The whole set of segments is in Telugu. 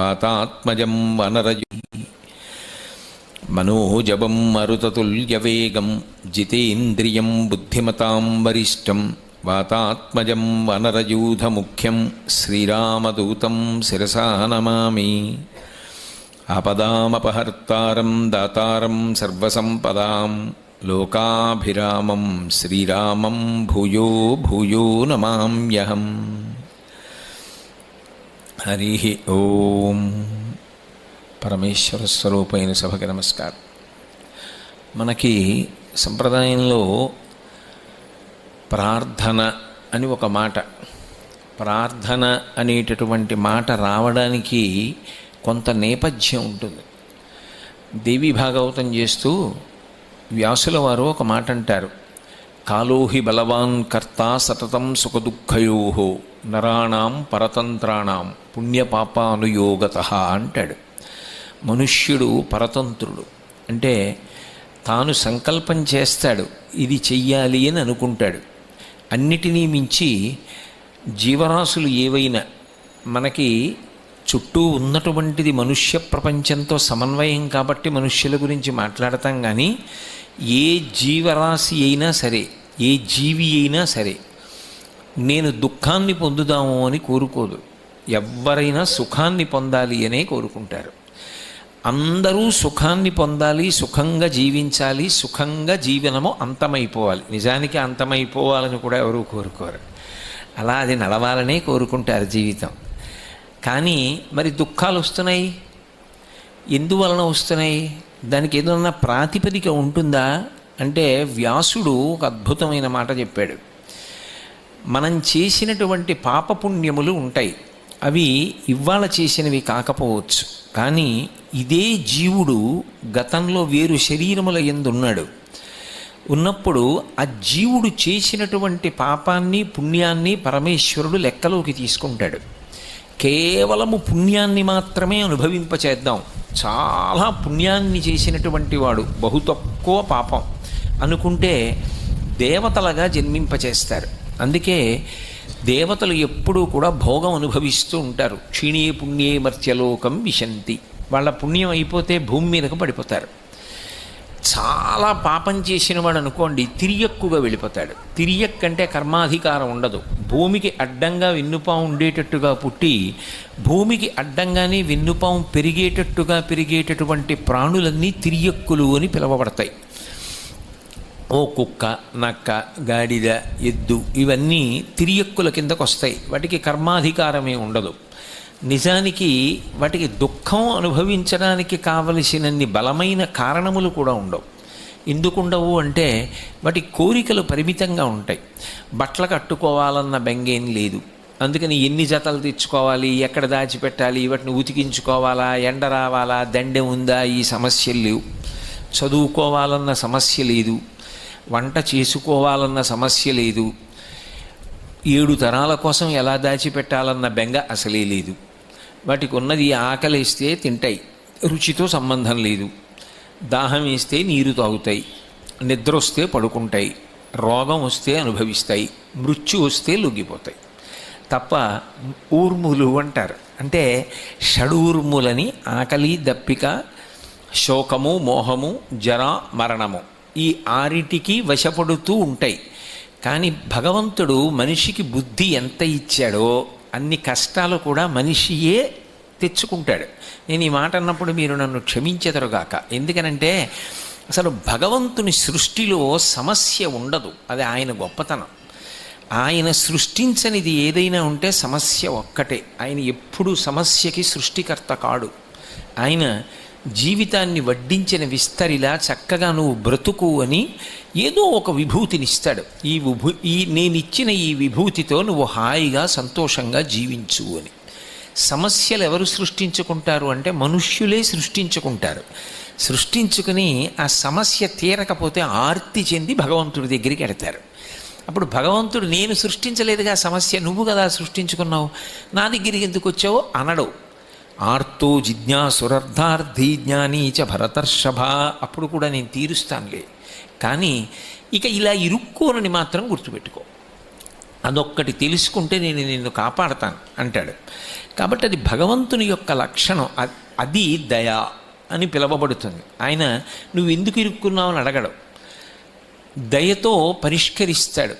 వాతాత్మజం వనరజు. మనోజవం మరుతతుల్యవేగం జితేంద్రియం బుద్ధిమతాం వరిష్టం వాతాత్మజం వనరయూధముఖ్యం శ్రీరామదూతం శిరసా నమామి. ఆపదామపహర్తారం దాతారం సర్వసంపదాం లోకాభిరామం శ్రీరామం భూయో భూయో నమామ్యహం. హరి ఓం పరమేశ్వర స్వరూపైన సభకి నమస్కారం. మనకి సంప్రదాయంలో ప్రార్థన అని ఒక మాట. ప్రార్థన అనేటటువంటి మాట రావడానికి కొంత నేపథ్యం ఉంటుంది. దేవి భాగవతం చేస్తూ వ్యాసుల వారు ఒక మాట అంటారు. కాలోహి బలవాన్ కర్త సతతం సుఖదుఃఖయోహో నరాణం పరతంత్రాణం పుణ్యపాపానుయోగత అంటాడు. మనుష్యుడు పరతంత్రుడు. అంటే తాను సంకల్పం చేస్తాడు ఇది చెయ్యాలి అని అనుకుంటాడు. అన్నిటినీ మించి జీవరాశులు ఏవైనా మనకి చుట్టూ ఉన్నటువంటిది మనుష్య ప్రపంచంతో సమన్వయం కాబట్టి మనుష్యుల గురించి మాట్లాడతాం కానీ ఏ జీవరాశి అయినా సరే ఏ జీవి అయినా సరే నేను దుఃఖాన్ని పొందుదాము అని కోరుకోదు. ఎవరైనా సుఖాన్ని పొందాలి అనే కోరుకుంటారు. అందరూ సుఖాన్ని పొందాలి సుఖంగా జీవించాలి సుఖంగా జీవనము అంతమైపోవాలి. నిజానికి అంతమైపోవాలని కూడా ఎవరూ కోరుకోరు. అలా అది నడవాలనే కోరుకుంటారు జీవితం. కానీ మరి దుఃఖాలు వస్తున్నాయి? ఎందువలన వస్తున్నాయి? దానికి ఏదన్నా ప్రాతిపదిక ఉంటుందా? అంటే వ్యాసుడు ఒక అద్భుతమైన మాట చెప్పాడు. మనం చేసినటువంటి పాపపుణ్యములు ఉంటాయి. అవి ఇవాళ చేసినవి కాకపోవచ్చు. కానీ ఇదే జీవుడు గతంలో వేరు శరీరముల ఎందున్నాడు? ఉన్నప్పుడు ఆ జీవుడు చేసినటువంటి పాపాన్ని పుణ్యాన్ని పరమేశ్వరుడు లెక్కలోకి తీసుకుంటాడు. కేవలము పుణ్యాన్ని మాత్రమే అనుభవింపచేద్దాం. చాలా పుణ్యాన్ని చేసినటువంటి వాడు బహు తక్కువ పాపం అనుకుంటే దేవతలుగా జన్మింపచేస్తారు. అందుకే దేవతలు ఎప్పుడూ కూడా భోగం అనుభవిస్తూ ఉంటారు. క్షీణే పుణ్యే మర్త్యలోకం విశంతి. వాళ్ళ పుణ్యం అయిపోతే భూమి మీదకు పడిపోతారు. చాలా పాపం చేసిన వాడు అనుకోండి తిరియక్కుగా వెళ్ళిపోతాడు. తిరియక్ అంటే కర్మాధికారం ఉండదు. భూమికి అడ్డంగా వెన్నుపాం ఉండేటట్టుగా పుట్టి భూమికి అడ్డంగానే వెన్నుపాం పెరిగేటట్టుగా పెరిగేటటువంటి ప్రాణులన్నీ తిరియక్కులు అని పిలువబడతాయి. ఓ కుక్క నక్క గాడిద ఎద్దు ఇవన్నీ తిరియక్కుల కిందకు వస్తాయి వాటికి కర్మాధికారమే ఉండదు. నిజానికి వాటికి దుఃఖం అనుభవించడానికి కావలసినన్ని బలమైన కారణములు కూడా ఉండవు. ఎందుకుండవు అంటే వాటి కోరికలు పరిమితంగా ఉంటాయి. బట్టలు కట్టుకోవాలన్న బెంగేం లేదు. అందుకని ఎన్ని జతలు తెచ్చుకోవాలి ఎక్కడ దాచిపెట్టాలి వాటిని ఉతికించుకోవాలా ఎండ రావాలా దండె ఉందా ఈ సమస్యలు లేవు. చదువుకోవాలన్న సమస్య లేదు. వంట చేసుకోవాలన్న సమస్య లేదు. ఏడు తరాల కోసం ఎలా దాచిపెట్టాలన్న బెంగ అసలే లేదు. వాటికి ఉన్నది ఆకలిస్తే తింటాయి. రుచితో సంబంధం లేదు. దాహం వేస్తే నీరు తాగుతాయి. నిద్ర వస్తే పడుకుంటాయి. రోగం వస్తే అనుభవిస్తాయి. మృత్యు వస్తే లొంగిపోతాయి. తప్ప ఊర్ములు అంటారు. అంటే షడూర్ములని ఆకలి దప్పిక శోకము మోహము జర మరణము. ఈ ఆరిటికి వశపడుతూ ఉంటాయి. కానీ భగవంతుడు మనిషికి బుద్ధి ఎంత ఇచ్చాడో అన్ని కష్టాలు కూడా మనిషియే తెచ్చుకుంటాడు. నేను ఈ మాట అన్నప్పుడు మీరు నన్ను క్షమించెదరుగాక ఎందుకనంటే అసలు భగవంతుని సృష్టిలో సమస్య ఉండదు. అది ఆయన గొప్పతనం. ఆయన సృష్టించనిది ఏదైనా ఉంటే సమస్య ఒక్కటే. ఆయన ఎప్పుడూ సమస్యకి సృష్టికర్త కాడు. ఆయన జీవితాన్ని వడ్డించిన విస్తరిలా చక్కగా నువ్వు బ్రతుకు అని ఏదో ఒక విభూతినిస్తాడు ఈ విభూ ఈ నేనిచ్చిన ఈ విభూతితో నువ్వు హాయిగా సంతోషంగా జీవించు అని. సమస్యలు ఎవరు సృష్టించుకుంటారు అంటే మనుష్యులే సృష్టించుకుంటారు. సృష్టించుకుని ఆ సమస్య తీరకపోతే ఆర్తి చెంది భగవంతుడి దగ్గరికి వెడతారు అప్పుడు భగవంతుడు నేను సృష్టించలేదుగా సమస్య నువ్వు కదా సృష్టించుకున్నావు నా దగ్గరికి ఎందుకు వచ్చావో అనడు. ఆర్తో జిజ్ఞాసురర్థార్థి జ్ఞానీ చ భరతర్షభ. అప్పుడు కూడా నేను తీరుస్తానులే. కానీ ఇక ఇలా ఇరుక్కోనని మాత్రం గుర్తుపెట్టుకో. అదొక్కటి తెలుసుకుంటే నేను నిన్ను కాపాడతాను అంటాడు. కాబట్టి అది భగవంతుని యొక్క లక్షణం. అది దయ అని పిలవబడుతుంది. ఆయన నువ్వు ఎందుకు ఇరుక్కున్నావు అని అడగడు. దయతో పరిష్కరిస్తాడు.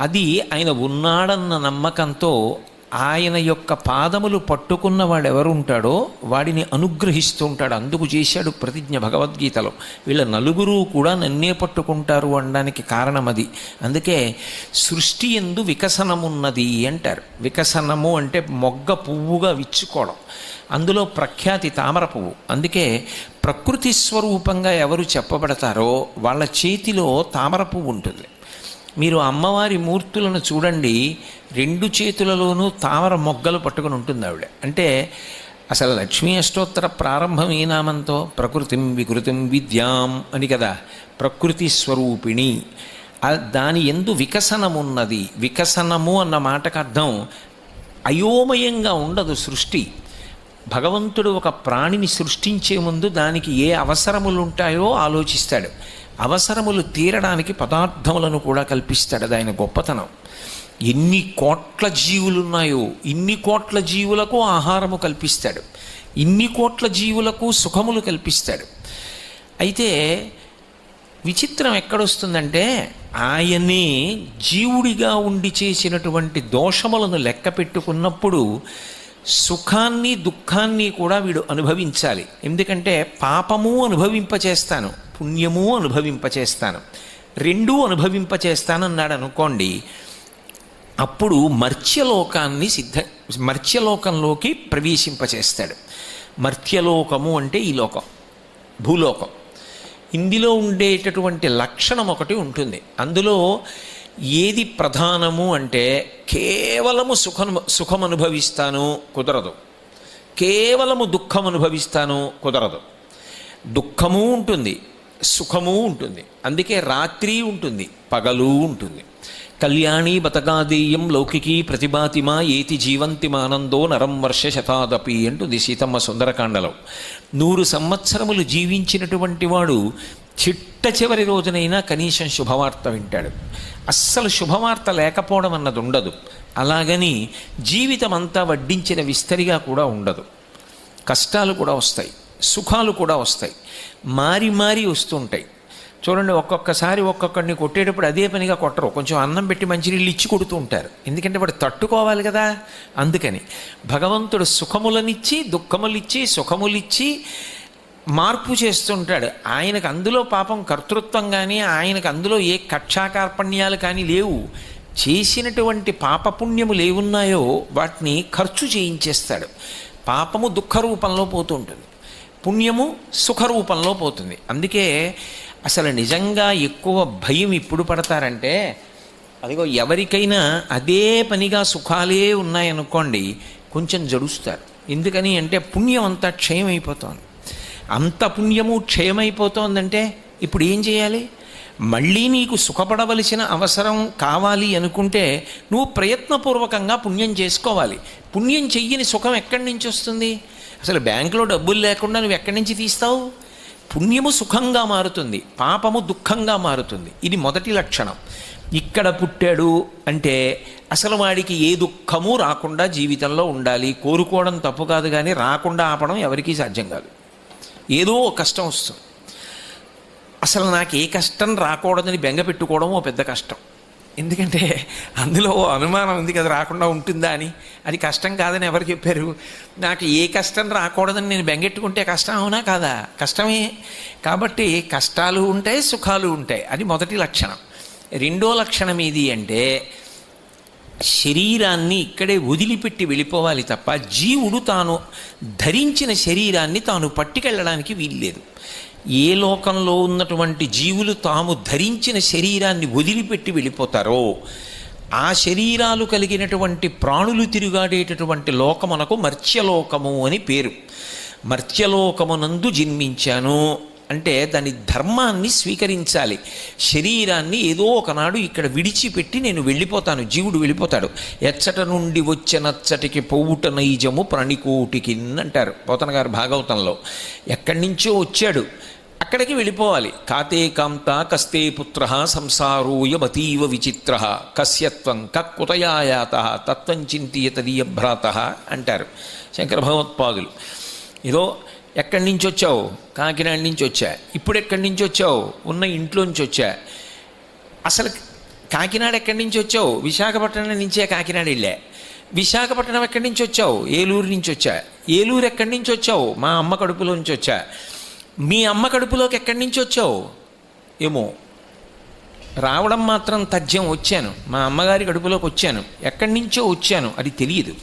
అది ఆయన ఉన్నాడన్న నమ్మకంతో ఆయన యొక్క పాదములు పట్టుకున్న వాడు ఎవరు ఉంటాడో వాడిని అనుగ్రహిస్తూ ఉంటాడు. అందుకు చేశాడు ప్రతిజ్ఞ భగవద్గీతలో. వీళ్ళ నలుగురు కూడా నన్నే పట్టుకుంటారు అనడానికి కారణం అది అందుకే సృష్టి ఎందు వికసనమున్నది అంటారు. వికసనము అంటే మొగ్గ పువ్వుగా విచ్చుకోవడం. అందులో ప్రఖ్యాతి తామర పువ్వు. అందుకే ప్రకృతి స్వరూపంగా ఎవరు చెప్పబడతారో వాళ్ళ చేతిలో తామర పువ్వు ఉంటుంది. మీరు అమ్మవారి మూర్తులను చూడండి రెండు చేతులలోనూ తామర మొగ్గలు పట్టుకుని ఉంటుంది ఆవిడ. అంటే అసలు లక్ష్మీ అష్టోత్తర ప్రారంభం ఏ నామంతో? ప్రకృతిం వికృతిం విద్యాం అని కదా. ప్రకృతి స్వరూపిణి. దాని ఎందు వికసనమున్నది. వికసనము అన్న మాటకు అర్థం అయోమయంగా ఉండదు సృష్టి. భగవంతుడు ఒక ప్రాణిని సృష్టించే ముందు దానికి ఏ అవసరములు ఉంటాయో ఆలోచిస్తాడు. అవసరములు తీరడానికి పదార్థములను కూడా కల్పిస్తాడు అది ఆయన గొప్పతనం. ఎన్ని కోట్ల జీవులు ఉన్నాయో ఇన్ని కోట్ల జీవులకు ఆహారము కల్పిస్తాడు. ఇన్ని కోట్ల జీవులకు సుఖములు కల్పిస్తాడు. అయితే విచిత్రం ఎక్కడొస్తుందంటే ఆయనే జీవుడిగా ఉండి చేసినటువంటి దోషములను లెక్క పెట్టుకున్నప్పుడు సుఖాన్ని దుఃఖాన్ని కూడా వీడు అనుభవించాలి. ఎందుకంటే పాపము అనుభవింపచేస్తాను పుణ్యము అనుభవింపచేస్తాను రెండూ అనుభవింపచేస్తాను అన్నాడు అనుకోండి అప్పుడు మర్త్యలోకాన్ని సిద్ధ మర్త్యలోకంలోకి ప్రవేశింపచేస్తాడు. మర్త్యలోకము అంటే ఈ లోకం భూలోకం. ఇందులో ఉండేటటువంటి లక్షణం ఒకటి ఉంటుంది. అందులో ఏది ప్రధానము అంటే కేవలము సుఖం సుఖం అనుభవిస్తాను కుదరదు. కేవలము దుఃఖం అనుభవిస్తాను కుదరదు. దుఃఖము ఉంటుంది సుఖము ఉంటుంది. అందుకే రాత్రి ఉంటుంది పగలు ఉంటుంది. కళ్యాణి బతకాదేయం లౌకికీ ప్రతిభాతిమా ఏతి జీవంతిమానందో నరం వర్ష శతాదపి అంటుంది సీతమ్మ సుందరకాండలో. నూరు సంవత్సరములు జీవించినటువంటి వాడు చిట్ట చివరి రోజునైనా కనీసం శుభవార్త వింటాడు. అస్సలు శుభవార్త లేకపోవడం అన్నది ఉండదు. అలాగని జీవితం అంతా వడ్డించిన విస్తరిగా కూడా ఉండదు. కష్టాలు కూడా వస్తాయి. సుఖాలు కూడా వస్తాయి. మారి మారి వస్తుంటాయి. చూడండి ఒక్కొక్కసారి ఒక్కొక్కడిని కొట్టేటప్పుడు అదే పనిగా కొట్టరు. కొంచెం అన్నం పెట్టి మంచినీళ్ళు ఇచ్చి కొడుతూ ఉంటారు. ఎందుకంటే వాడు తట్టుకోవాలి కదా. అందుకని భగవంతుడు సుఖములనిచ్చి దుఃఖములిచ్చి సుఖములిచ్చి మార్పు చేస్తుంటాడు. ఆయనకు అందులో పాపం కర్తృత్వం కానీ ఆయనకు అందులో ఏ కక్షాకార్పణ్యాలు కానీ లేవు. చేసినటువంటి పాపపుణ్యము లేవున్నాయో వాటిని ఖర్చు చేయించేస్తాడు. పాపము దుఃఖ రూపంలో పోతూ ఉంటుంది పుణ్యము సుఖ రూపంలో పోతుంది. అందుకే అసలు నిజంగా ఎక్కువ భయం ఇప్పుడు పడతారంటే అదిగో ఎవరికైనా అదే పనిగా సుఖాలే ఉన్నాయనుకోండి కొంచెం జడుస్తారు. ఎందుకని అంటే పుణ్యం అంతా క్షయమైపోతుంది. అంత పుణ్యము క్షయమైపోతోందంటే ఇప్పుడు ఏం చేయాలి? మళ్ళీ నీకు సుఖపడవలసిన అవసరం కావాలి అనుకుంటే నువ్వు ప్రయత్నపూర్వకంగా పుణ్యం చేసుకోవాలి. పుణ్యం చెయ్యని సుఖం ఎక్కడి నుంచి వస్తుంది? అసలు బ్యాంకులో డబ్బులు లేకుండా నువ్వు ఎక్కడి నుంచి తీస్తావు? పుణ్యము సుఖంగా మారుతుంది పాపము దుఃఖంగా మారుతుంది. ఇది మొదటి లక్షణం. ఇక్కడ పుట్టాడు అంటే అసలు వాడికి ఏ దుఃఖము రాకుండా జీవితంలో ఉండాలి. కోరుకోవడం తప్పు కాదు కానీ రాకుండా ఆపడం ఎవరికీ సాధ్యం కాదు. ఏదో కష్టం వస్తుంది. అసలు నాకు ఏ కష్టం రాకూడదని బెంగ పెట్టుకోవడం ఓ పెద్ద కష్టం. ఎందుకంటే అందులో ఓ అనుమానం ఉంది కదా రాకుండా ఉంటుందా అని. అది కష్టం కాదని ఎవరు చెప్పారు? నాకు ఏ కష్టం రాకూడదని నేను బెంగెట్టుకుంటే కష్టం అవునా కాదా? కష్టమే. కాబట్టి కష్టాలు ఉంటాయి సుఖాలు ఉంటాయి. అది మొదటి లక్షణం. రెండో లక్షణం ఏది అంటే శరీరాన్ని ఇక్కడే వదిలిపెట్టి వెళ్ళిపోవాలి తప్ప జీవుడు తాను ధరించిన శరీరాన్ని తాను పట్టుకెళ్ళడానికి వీల్లేదు. ఏ లోకంలో ఉన్నటువంటి జీవులు తాము ధరించిన శరీరాన్ని వదిలిపెట్టి వెళ్ళిపోతారో ఆ శరీరాలు కలిగినటువంటి ప్రాణులు తిరుగాడేటటువంటి లోకమునకు మర్త్యలోకము అని పేరు. మర్త్యలోకమునందు జన్మించాను. అంటే దాని ధర్మాన్ని స్వీకరించాలి. శరీరాన్ని ఏదో ఒకనాడు ఇక్కడ విడిచిపెట్టి నేను వెళ్ళిపోతాను జీవుడు వెళ్ళిపోతాడు. ఎచ్చట నుండి వచ్చినచ్చటికి పౌట నైజము ప్రణికోటికి అంటారు పోతన గారు భాగవతంలో. ఎక్కడి నుంచో వచ్చాడు అక్కడికి వెళ్ళిపోవాలి. కాతే కాంత కస్తే పుత్ర సంసారోయమతీవ విచిత్ర కస్యత్వం కక్కుతయాయాత తత్వం చింతియ తదీయ భ్రాత అంటారు శంకర భగవత్పాదులు. ఏదో ఎక్కడి నుంచి వచ్చావు? కాకినాడ నుంచి వచ్చా? ఇప్పుడు ఎక్కడి నుంచి వచ్చావు? ఉన్న ఇంట్లోంచి వచ్చా? అసలు కాకినాడ ఎక్కడి నుంచి వచ్చావు? విశాఖపట్నం నుంచే కాకినాడ వెళ్ళా. విశాఖపట్నం ఎక్కడి నుంచి వచ్చావు? ఏలూరు నుంచి వచ్చా. ఏలూరు ఎక్కడి నుంచి వచ్చావు? మా అమ్మ కడుపులో నుంచి వచ్చా. మీ అమ్మ కడుపులోకి ఎక్కడి నుంచి వచ్చావు? ఏమో రావడం మాత్రం తథ్యం వచ్చాను. మా అమ్మగారి కడుపులోకి వచ్చాను. ఎక్కడి నుంచో వచ్చాను. అది తెలియదు.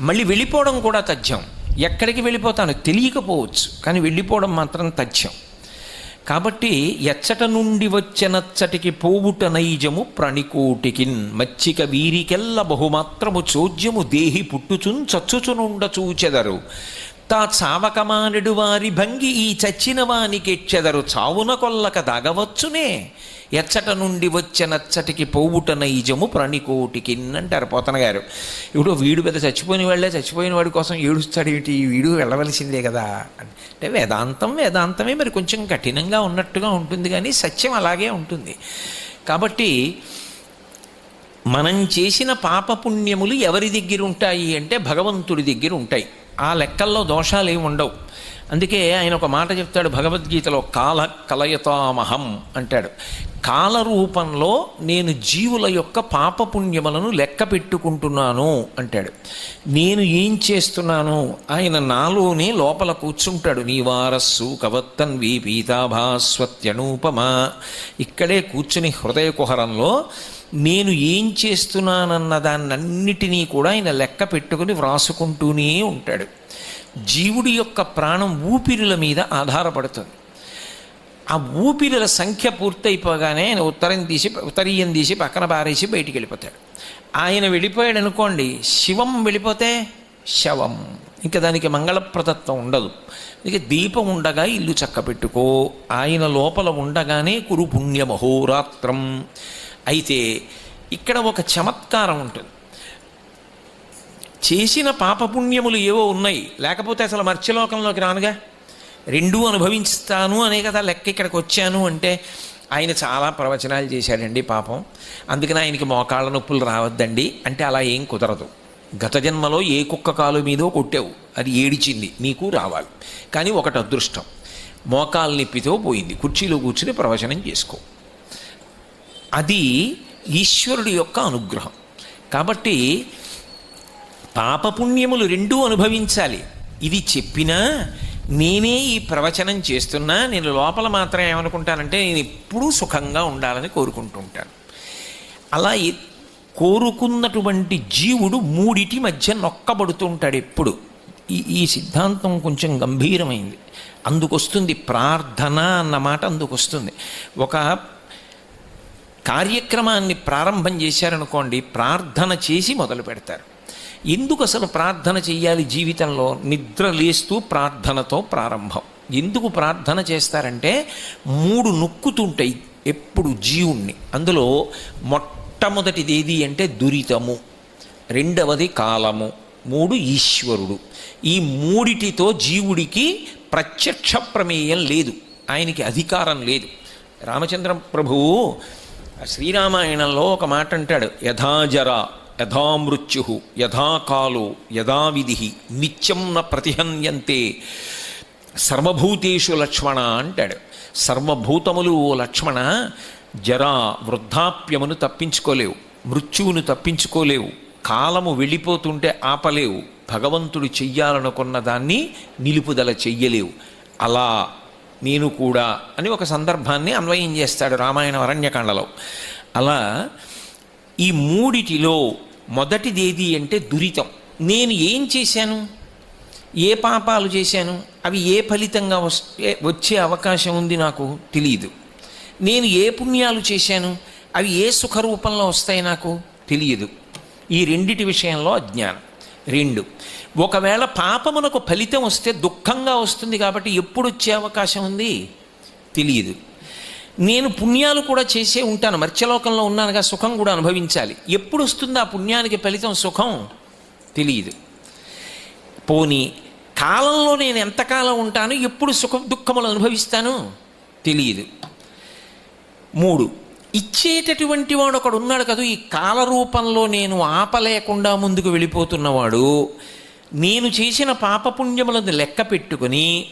మళ్ళీ వెళ్ళిపోవడం కూడా తథ్యం. ఎక్కడికి వెళ్ళిపోతాను తెలియకపోవచ్చు కానీ వెళ్ళిపోవడం మాత్రం తథ్యం. కాబట్టి ఎచ్చట నుండి వచ్చినచ్చటికి పోవుట నైజము ప్రణికోటికిన్ మచ్చిక వీరికెల్ల బహుమాత్రము చోద్యము దేహి పుట్టుచున్ చచ్చుచునుండ చూచెదరు. తా చావకమానడు వారి భంగి ఈ చచ్చిన వానికెచ్చెదరు చావున కొల్లక దాగవచ్చునే. ఎచ్చట నుండి వచ్చెనచ్చటికి పోవుట నైజము ప్రణికోటికిన్ అంటారు పోతన గారు. ఇప్పుడు వీడు పెద్ద చచ్చిపోయిన వాళ్ళే చచ్చిపోయిన వాడి కోసం ఏడుస్తాడు ఏమిటి వీడు వెళ్ళవలసిందే కదా. అంటే వేదాంతం వేదాంతమే మరి కొంచెం కఠినంగా ఉన్నట్టుగా ఉంటుంది కానీ సత్యం అలాగే ఉంటుంది. కాబట్టి మనం చేసిన పాపపుణ్యములు ఎవరి దగ్గర ఉంటాయి అంటే భగవంతుడి దగ్గర ఉంటాయి ఆ లెక్కల్లో దోషాలు ఏమి ఉండవు. అందుకే ఆయన ఒక మాట చెప్తాడు భగవద్గీతలో కాల కలయతామహం అంటాడు. కాల రూపంలో నేను జీవుల యొక్క పాపపుణ్యములను లెక్క పెట్టుకుంటున్నాను అంటాడు. నేను ఏం చేస్తున్నాను? ఆయన నాలోనే లోపల కూర్చుంటాడు. నీవారస్సు కవత్తన్వి పీతాభాస్వత్యనూపమా ఇక్కడే కూర్చుని హృదయ కుహరంలో నేను ఏం చేస్తున్నానన్న దాన్నన్నిటినీ కూడా ఆయన లెక్క పెట్టుకుని వ్రాసుకుంటూనే ఉంటాడు. జీవుడి యొక్క ప్రాణం ఊపిరుల మీద ఆధారపడుతుంది. ఆ ఊపిరుల సంఖ్య పూర్తయిపోగానే ఆయన ఉత్తరం తీసి ఉత్తరీయం తీసి పక్కన పారేసి బయటికి వెళ్ళిపోతాడు. ఆయన వెళ్ళిపోయాడు అనుకోండి శివం వెళ్ళిపోతే శవం. ఇంకా దానికి మంగళప్రదత్వం ఉండదు. ఇక దీపం ఉండగా ఇల్లు చక్కబెట్టుకో. ఆయన లోపల ఉండగానే కురు పుణ్యమహోరాత్రం అయితే ఇక్కడ ఒక చమత్కారం ఉంటుంది. చేసిన పాపపుణ్యములు ఏవో ఉన్నాయి. లేకపోతే అసలు మర్త్యలోకంలోకి రానుగా? రెండూ అనుభవించుతాను అనే కదా లెక్క ఇక్కడికి వచ్చాను అంటే ఆయన చాలా ప్రవచనాలు చేశాడండి పాపం. అందుకని ఆయనకి మోకాళ్ళ నొప్పులు రావద్దండి. అంటే అలా ఏం కుదరదు. గత జన్మలో ఏ కుక్క కాలు మీదో కొట్టావు. అది ఏడిచింది. నీకు రావాలి. కానీ ఒకటి అదృష్టం. మోకాలు నొప్పితో పోయింది. కుర్చీలో కూర్చుని ప్రవచనం చేసుకో. అది ఈశ్వరుడి యొక్క అనుగ్రహం. కాబట్టి పాపపుణ్యములు రెండూ అనుభవించాలి. ఇది చెప్పినా నేనే ఈ ప్రవచనం చేస్తున్నా నేను లోపల మాత్రం ఏమనుకుంటానంటే నేను ఎప్పుడూ సుఖంగా ఉండాలని కోరుకుంటూ ఉంటాను. అలా కోరుకున్నటువంటి జీవుడు మూడిటి మధ్య నొక్కబడుతూ ఉంటాడు ఎప్పుడు. ఈ ఈ సిద్ధాంతం కొంచెం గంభీరమైంది. అందుకొస్తుంది ప్రార్థన అన్నమాట అందుకొస్తుంది. ఒక కార్యక్రమాన్ని ప్రారంభం చేశారనుకోండి ప్రార్థన చేసి మొదలు పెడతారు. ఎందుకు అసలు ప్రార్థన చేయాలి జీవితంలో? నిద్ర లేస్తూ ప్రార్థనతో ప్రారంభం. ఎందుకు ప్రార్థన చేస్తారంటే మూడు నొక్కుతుంటాయి ఎప్పుడు జీవుణ్ణి. అందులో మొట్టమొదటిది ఏది అంటే దురితము రెండవది కాలము మూడు ఈశ్వరుడు. ఈ మూడిటితో జీవుడికి ప్రత్యక్ష ప్రమేయం లేదు ఆయనకి అధికారం లేదు. రామచంద్ర ప్రభువు శ్రీరామాయణంలో ఒక మాట అంటాడు. యథాజర యథామృత్యు యథాకాలో యథావిధి నిత్యం న ప్రతిహన్యంతే సర్వభూతేషు లక్ష్మణ అంటాడు. సర్వభూతములు ఓ లక్ష్మణ జరా వృద్ధాప్యమును తప్పించుకోలేవు మృత్యువును తప్పించుకోలేవు కాలము వెళ్ళిపోతుంటే ఆపలేవు భగవంతుడు చెయ్యాలనుకున్న దాన్ని నిలుపుదల చెయ్యలేవు. అలా నేను కూడా అని ఒక సందర్భాన్ని అన్వయం చేస్తాడు రామాయణ అరణ్యకాండలో. అలా ఈ మూడిటిలో మొదటిది ఏది అంటే దురితం. నేను ఏం చేశాను? ఏ పాపాలు చేశాను? అవి ఏ ఫలితంగా వస్తే వచ్చే అవకాశం ఉంది నాకు? తెలియదు నేను ఏ పుణ్యాలు చేశాను? అవి ఏ సుఖ రూపంలో వస్తాయి నాకు? తెలియదు ఈ రెండిటి విషయంలో అజ్ఞానం. రెండు. ఒకవేళ పాపమునకు ఫలితం వస్తే దుఃఖంగా వస్తుంది కాబట్టి ఎప్పుడు వచ్చే అవకాశం ఉంది? తెలియదు నేను పుణ్యాలు కూడా చేసే ఉంటాను. మత్స్యలోకంలో ఉన్నానుగా సుఖం కూడా అనుభవించాలి. ఎప్పుడు వస్తుంది ఆ పుణ్యానికి ఫలితం సుఖం? తెలియదు పోని కాలంలో నేను ఎంతకాలం ఉంటాను? ఎప్పుడు సుఖ దుఃఖములు అనుభవిస్తాను? తెలియదు మూడు. ఇచ్చేటటువంటి వాడు ఒకడు ఉన్నాడు కదా. ఈ కాలరూపంలో నేను ఆపలేకుండా ముందుకు వెళ్ళిపోతున్నవాడు నేను చేసిన పాపపుణ్యములను లెక్క పెట్టుకుని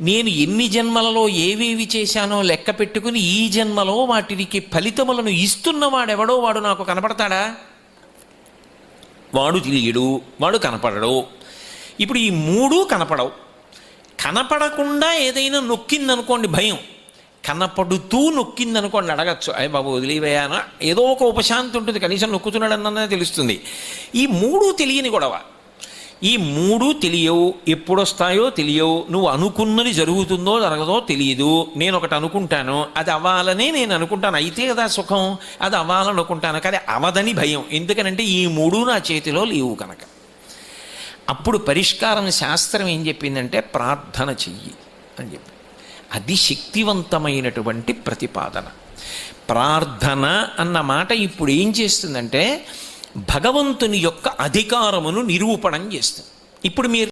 నేను ఎన్ని జన్మలలో ఏవేవి చేశానో లెక్క పెట్టుకుని ఈ జన్మలో వాటికి ఫలితములను ఇస్తున్నవాడెవడో వాడు నాకు కనపడతాడా? వాడు తెలియడు వాడు కనపడడు. ఇప్పుడు ఈ మూడు కనపడవు. కనపడకుండా ఏదైనా నొక్కిందనుకోండి భయం. కనపడుతూ నొక్కిందనుకోండి అడగచ్చు. అయ్య బాబు వదిలివేయానా ఏదో ఒక ఉపశాంతి ఉంటుంది. కనీసం నొక్కుతున్నాడన్నదే తెలుస్తుంది. ఈ మూడు తెలియని గొడవ. ఈ మూడు తెలియవు. ఎప్పుడొస్తాయో తెలియవు. నువ్వు అనుకున్నది జరుగుతుందో జరగదో తెలియదు నేను ఒకటి అనుకుంటాను. అది అవ్వాలనే నేను అనుకుంటాను. అయితే కదా సుఖం. అది అవ్వాలనుకుంటాను. కానీ అవదని భయం. ఎందుకనంటే ఈ మూడు నా చేతిలో లేవు కనుక. అప్పుడు పరిష్కారం శాస్త్రం ఏం చెప్పిందంటే ప్రార్థన చెయ్యి అని చెప్పి. అది శక్తివంతమైనటువంటి ప్రతిపాదన. ప్రార్థన అన్న మాట ఇప్పుడు ఏం చేస్తుందంటే భగవంతుని యొక్క అధికారమును నిరూపణం చేస్తుంది. ఇప్పుడు మీరు